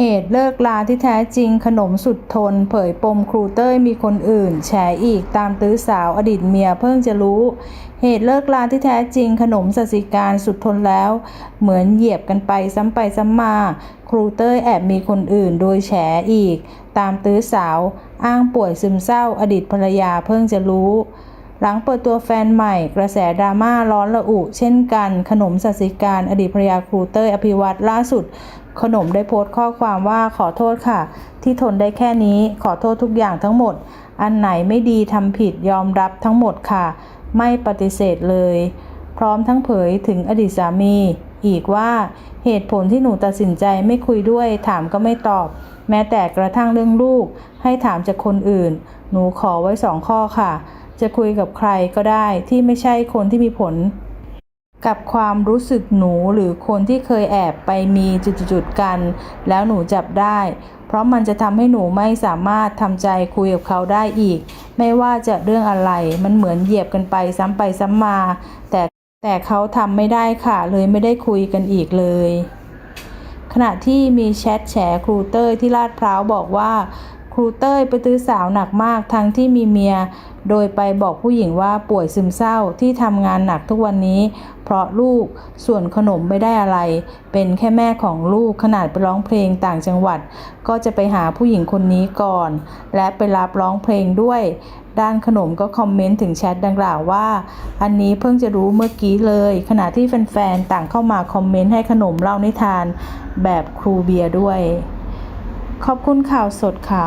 เหตุเลิกลาที่แท้จริงขนมสุดทน เผยปมครูเต้ยมีคนอื่น แฉอีกตามตื้อสาวอดีตเมียเพิ่งจะรู้ เหตุเลิกลาที่แท้จริงขนมสสิการสุดทนแล้ว เหมือนเหยียบกันไปซ้ำไปซ้ำมา ครูเต้ยแอบมีคนอื่นโดยแฉอีก ตามตื้อสาว อ้างป่วยซึมเศร้าอดีตภรรยาเพิ่งจะรู้ หลังเปิดตัวแฟนใหม่ กระแสดราม่าร้อนระอุ เช่นกัน ขนมสัสิการ อดีตภรรยาครูเต้ยอภิวัตรล่าสุด ขนมได้โพสต์ข้อความว่าขอโทษค่ะ ที่ทนได้แค่นี้ขอโทษทุกอย่างทั้งหมด อันไหนไม่ดีทำผิดยอมรับทั้งหมดค่ะ ไม่ปฏิเสธเลย พร้อมทั้งเผยถึงอดีตสามี อีกว่าเหตุผลที่หนูตัดสินใจไม่คุยด้วย ถามก็ไม่ตอบ แม้แต่กระทั่งเรื่องลูก ให้ถามจากคนอื่น หนูขอไว้สองข้อค่ะ จะคุยกับใครก็ได้ที่ไม่ใช่คนที่มีผล กับความรู้สึกหนูหรือคนที่เคยแอบไปมีจุดๆกัน แล้วหนูจับได้ เพราะมันจะทำให้หนูไม่สามารถทำใจคุยกับเขาได้อีก ไม่ว่าจะเรื่องอะไร มันเหมือนเหยียบกันไปซ้ำไปซ้ำมา แต่แต่เขาทำไม่ได้ค่ะ เลยไม่ได้คุยกันอีกเลยขณะที่มีแชทแฉครูเต้ยที่ลาดพร้าวบอกว่า รูเต้ยไปตื้อสาวหนักมากทั้งที่มีเมีย โดยไปบอกผู้หญิงว่าป่วยซึมเศร้าที่ทำงานหนักทุกวันนี้ เพราะลูกส่วนขนมไม่ได้อะไร เป็นแค่แม่ของลูกขนาดไปร้องเพลงต่างจังหวัด ก็จะไปหาผู้หญิงคนนี้ก่อน และไปรับร้องเพลงด้วย ด้านขนมก็คอมเมนต์ถึงแชทดังกล่าวว่า อันนี้เพิ่งจะรู้เมื่อกี้เลย ขณะที่แฟนๆต่างเข้ามาคอมเมนต์ให้ขนมเล่านิทานแบบครูเบียร์ด้วย ขอบคุณข่าวสดค่ะ